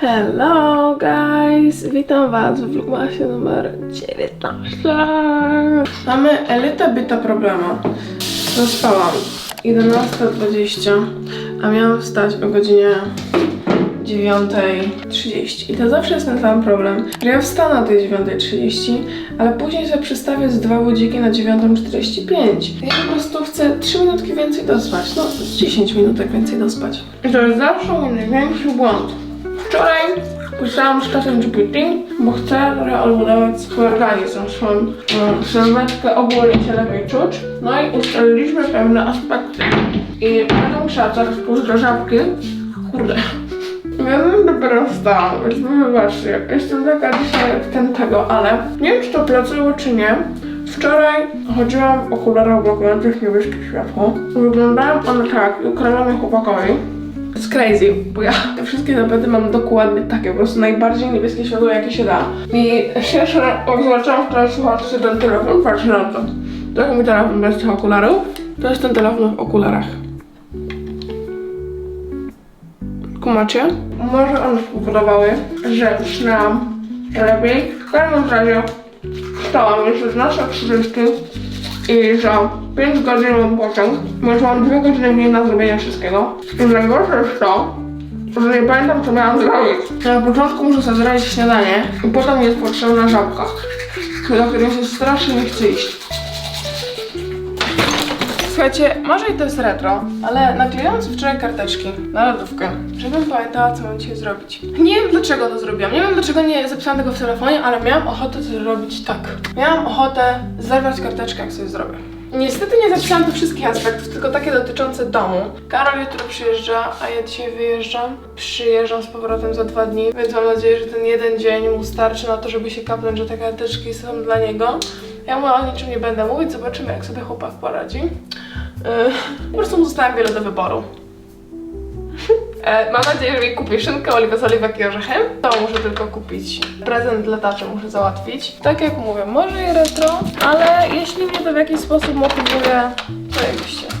Hello guys, witam was w vlogmasie numer 19. Mamy elitę byta problemu. Zaspałam 11.20, a miałam wstać o godzinie 9.30. I to zawsze jest ten sam problem, że ja wstanę o tej 9.30, ale później sobie przystawię z dwa budziki na 9.45. Ja po prostu chcę 3 minutki więcej dospać, no z 10 minutek więcej dospać. I to jest zawsze mój największy błąd. Wczoraj pisałam z czatem GPT, bo chcę odbudować swój organizm, swoją e, sylwetkę ogólnie się lepiej czuć. No i ustaliliśmy pewne aspekty. I będę musiała teraz pójść do żabki. Kurde. Ja bym dopiero wstałam, więc wy wybaczcie. Jestem taka dzisiaj wtętego, ale nie wiem czy to pracuje czy nie. Wczoraj chodziłam w okularach blokujących niebieskie światło. Wyglądają one tak i ukradłam chłopakowi. To jest crazy, bo ja te wszystkie zapędy mam dokładnie takie, po prostu najbardziej niebieskie światło jakie się da. I jak zobaczyłam wczoraj słuchawce ten telefon, patrzcie na to. To jest mój telefon bez tych okularów. To jest ten telefon w okularach. Kumacie? Może one spowodowały, że śniałam lepiej. W każdym razie wstałam jeszcze z naszej i za 5 godzin mam pociąg, więc mam 2 godziny mniej na zrobienie wszystkiego. I najgorsze jest to, że nie pamiętam co miałam zrobić. Na początku muszę sobie zrobić śniadanie i potem jest potrzebna żabka, do której się strasznie nie chce iść. Słuchajcie, może i to jest retro, ale naklejałam sobie wczoraj karteczki na lodówkę, żebym pamiętała, co mam dzisiaj zrobić. Nie wiem dlaczego to zrobiłam, nie wiem dlaczego nie zapisałam tego w telefonie, ale miałam ochotę to zrobić tak. Miałam ochotę zerwać karteczkę, jak sobie zrobię. Niestety nie zapisałam tych wszystkich aspektów, tylko takie dotyczące domu. Karol jutro przyjeżdża, a ja dzisiaj wyjeżdżam. Przyjeżdżam z powrotem za dwa dni, więc mam nadzieję, że ten jeden dzień mu starczy na to, żeby się kapnąć, że te karteczki są dla niego. Ja mu o niczym nie będę mówić, zobaczymy jak sobie chłopak poradzi. Yy, po prostu mu wiele do wyboru. E, Mam nadzieję, że mi kupi szynkę, oliwę z oliwek i orzechem. To muszę tylko kupić. Prezent dla taczy muszę załatwić. Tak jak mówię, może i retro, ale jeśli mnie to w jakiś sposób motywuje, to jakbyście.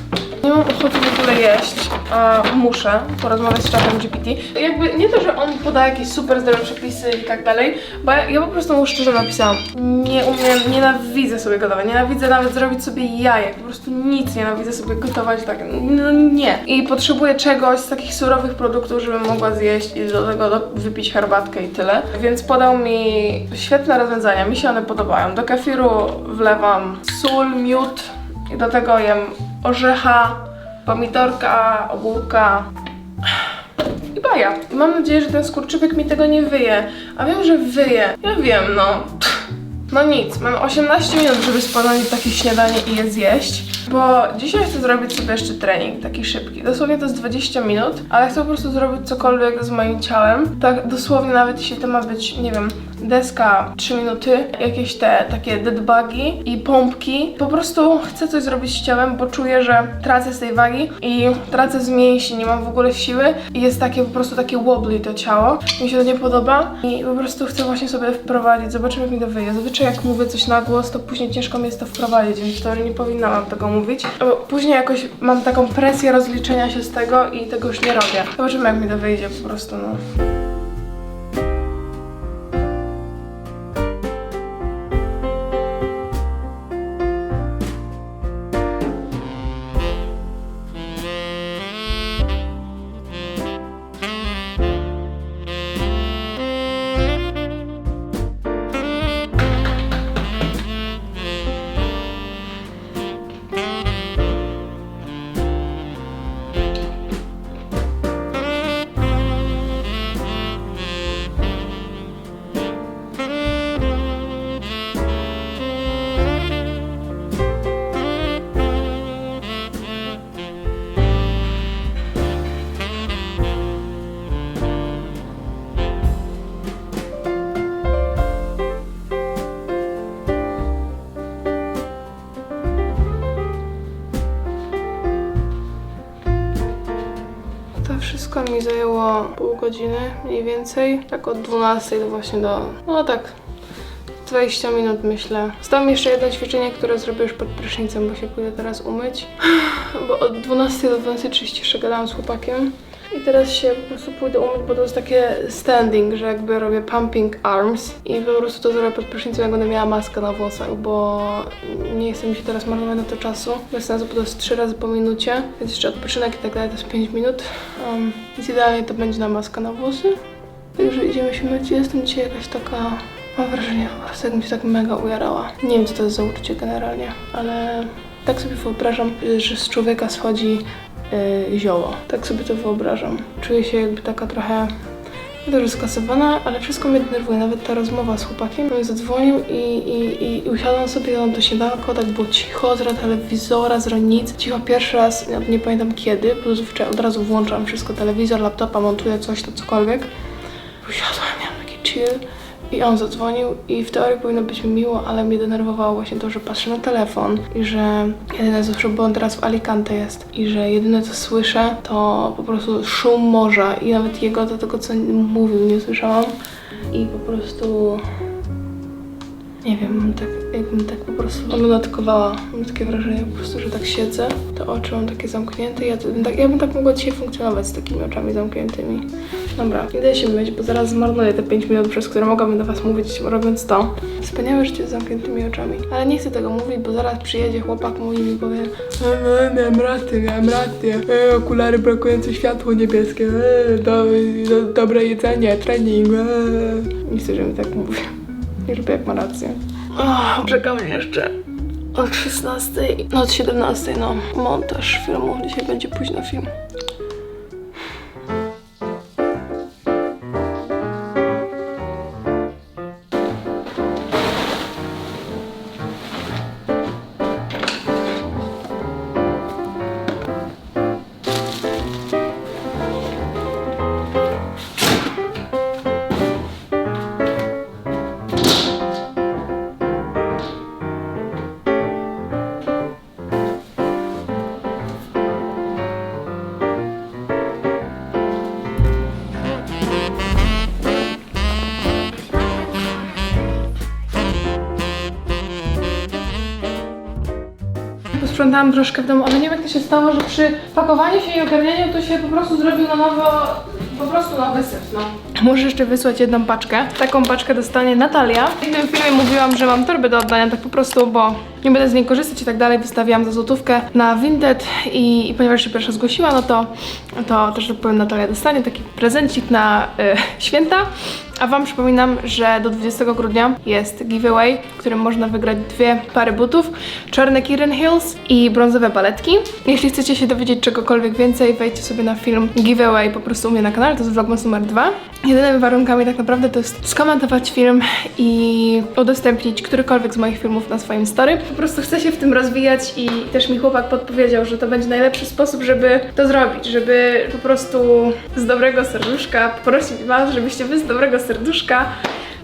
Nie mam ochoty w ogóle jeść, a muszę porozmawiać z czatem GPT. Jakby nie to, że on poda jakieś super zdrowe przepisy i tak dalej, bo ja, ja po prostu mu szczerze napisałam, nie umiem, nienawidzę sobie gotować, nienawidzę nawet zrobić sobie jajek, po prostu nic nienawidzę sobie gotować tak, no nie. I potrzebuję czegoś z takich surowych produktów, żebym mogła zjeść i do tego do, wypić herbatkę i tyle. Więc podał mi świetne rozwiązania, mi się one podobają. Do kefiru wlewam sól, miód i do tego jem orzecha, pomidorka, ogórka i baja. I mam nadzieję, że ten skurczybyk mi tego nie wyje. A wiem, że wyje. Ja wiem, no. No nic, mam 18 minut, żeby sporządzić takie śniadanie i je zjeść, bo dzisiaj chcę zrobić sobie jeszcze trening, taki szybki. Dosłownie to jest 20 minut, ale chcę po prostu zrobić cokolwiek z moim ciałem. Tak dosłownie nawet jeśli to ma być, nie wiem, deska 3 minuty, jakieś te takie deadbugi i pompki. Po prostu chcę coś zrobić z ciałem, bo czuję, że tracę z tej wagi i tracę z mięśni, nie mam w ogóle siły i jest takie po prostu takie wobbly to ciało. Mi się to nie podoba i po prostu chcę właśnie sobie wprowadzić, zobaczymy jak mi to wyjdzie. Zazwyczaj jak mówię coś na głos, to później ciężko mi jest to wprowadzić, więc w teorii nie powinnam tego mówić. Bo później jakoś mam taką presję rozliczenia się z tego i tego już nie robię. Zobaczymy jak mi to wyjdzie po prostu, no. Wszystko mi zajęło pół godziny mniej więcej. Tak od 12 do właśnie do. No tak. 20 minut myślę. Zostało jeszcze jedno ćwiczenie, które zrobię już pod prysznicem, bo się pójdę teraz umyć. Bo od 12 do 12.30 jeszcze gadałam z chłopakiem. I teraz się po prostu pójdę umyć, bo to jest takie standing, że jakby robię pumping arms i po prostu to zrobię pod prysznicem, jak będę miała maskę na włosach, bo nie chcę mi się teraz marnować na to czasu. Bez sensu, bo to jest 3 razy po minucie, więc jeszcze odpoczynek i tak dalej, to jest 5 minut. Um, więc idealnie to będzie na maskę na włosy. Także idziemy się myć. Jestem dzisiaj jakaś taka... Mam wrażenie, po prostu jakbym się tak mega ujarała. Nie wiem, co to jest za uczucie generalnie, ale tak sobie wyobrażam, że z człowieka schodzi yy, zioło. Tak sobie to wyobrażam. Czuję się jakby taka trochę nie skasowana, ale wszystko mnie denerwuje. Nawet ta rozmowa z chłopakiem. On zadzwonił i, i, i, usiadłam sobie, dałam to śniadanko, tak było cicho, z telewizora, z nic. Cicho pierwszy raz, nie pamiętam kiedy, bo zazwyczaj od razu włączam wszystko, telewizor, laptopa, montuję coś, to cokolwiek. Usiadłam, miałam taki chill. I on zadzwonił i w teorii powinno być mi miło, ale mnie denerwowało właśnie to, że patrzę na telefon i że jedyne co słyszę, bo on teraz w Alicante jest i że jedyne co słyszę to po prostu szum morza i nawet jego do tego co mówił nie słyszałam i po prostu nie wiem, tak, jakbym tak po prostu lunatkowała. Mam takie wrażenie po prostu, że tak siedzę, te oczy mam takie zamknięte. Ja, tak, ja bym tak mogła dzisiaj funkcjonować z takimi oczami zamkniętymi. Dobra, idę się myć, bo zaraz zmarnuję te 5 minut, przez które mogłabym do Was mówić, robiąc to. Wspaniałe życie z zamkniętymi oczami. Ale nie chcę tego mówić, bo zaraz przyjedzie chłopak mój i mi powie e, e, miałem rację, miałem rację, e, okulary brakujące światło niebieskie, e, do, do, dobre jedzenie, trening, e. Nie chcę, żeby tak mówił. Nie lubię jak ma rację. Oh, czekamy jeszcze od 16, no od 17, no. Montaż filmu, dzisiaj będzie późno film. Posprzątałam troszkę w domu, ale nie wiem jak to się stało, że przy pakowaniu się i ogarnianiu to się po prostu zrobił na nowo, po prostu nowy syf, no. Muszę jeszcze wysłać jedną paczkę. Taką paczkę dostanie Natalia. W innym filmie mówiłam, że mam torbę do oddania, tak po prostu, bo nie będę z niej korzystać i tak dalej. Wystawiłam za złotówkę na Vinted i, i ponieważ się pierwsza zgłosiła, no to, to też tak powiem Natalia dostanie taki prezencik na y, święta. A Wam przypominam, że do 20 grudnia jest giveaway, w którym można wygrać dwie pary butów, czarne Kirin Hills i brązowe baletki. Jeśli chcecie się dowiedzieć czegokolwiek więcej, wejdźcie sobie na film giveaway po prostu u mnie na kanale, to jest vlogmas numer dwa. Jedynymi warunkami tak naprawdę to jest skomentować film i udostępnić którykolwiek z moich filmów na swoim story. Po prostu chcę się w tym rozwijać i też mi chłopak podpowiedział, że to będzie najlepszy sposób, żeby to zrobić, żeby po prostu z dobrego serduszka prosić Was, żebyście Wy z dobrego serduszka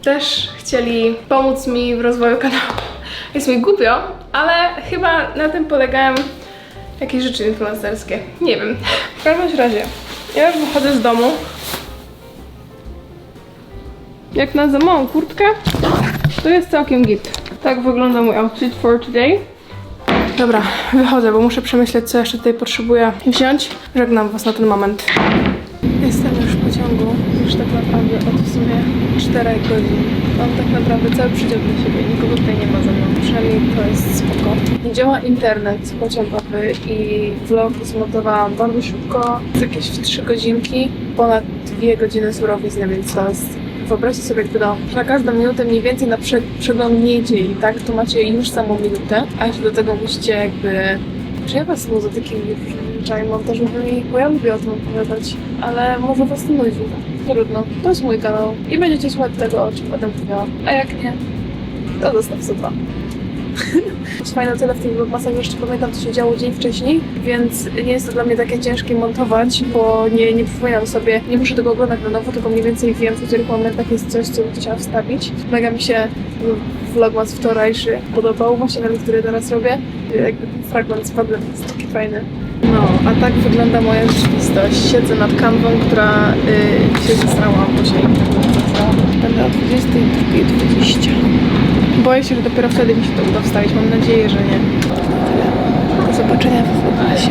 też chcieli pomóc mi w rozwoju kanału. Jest mi głupio, ale chyba na tym polegają jakieś rzeczy influencerskie. Nie wiem. W każdym razie, ja już wychodzę z domu. Jak na za małą kurtkę, to jest całkiem git. Tak wygląda mój outfit for today. Dobra, wychodzę, bo muszę przemyśleć, co jeszcze tutaj potrzebuję wziąć. Żegnam Was na ten moment. Jestem już w pociągu, już tak naprawdę od w sumie 4 godzin. Mam tak naprawdę cały przydział dla siebie, nikogo tutaj nie ma ze mną, przynajmniej to jest spoko. Nie działa internet pociągowy i vlog zmontowałam bardzo szybko, jakieś w 3 godzinki, ponad 2 godziny surowizny, więc to jest Wyobraźcie sobie, da. Na każdą minutę mniej więcej na prze, przeglądnięcie i tak, to macie już samą minutę, a jeszcze do tego musicie jakby... Czy ja was za takimi różnymi rzeczami montażowymi? Bo ja lubię o tym opowiadać, ale może was to nudzi. Trudno, to jest mój kanał i będziecie słuchać tego, o czym będę mówiła. A jak nie, to zostaw. Jest fajne tyle w tym vlogmasach, jeszcze pamiętam co się działo dzień wcześniej, więc nie jest to dla mnie takie ciężkie montować, bo nie, nie przypominam sobie, nie muszę tego oglądać na nowo, tylko mniej więcej wiem, w których momentach jest coś, co bym chciała wstawić. Mega mi się vlogmas wczorajszy podobał, właśnie ten, który teraz robię. Jakby fragment spadł, jest taki fajny. No, a tak wygląda moja rzeczywistość. Siedzę nad kanwą, która y, się zesrała, bo się. Będę o 22.20. Boję się, że dopiero wtedy mi się to uda wstawić. Mam nadzieję, że nie. Do zobaczenia w vlogmasie.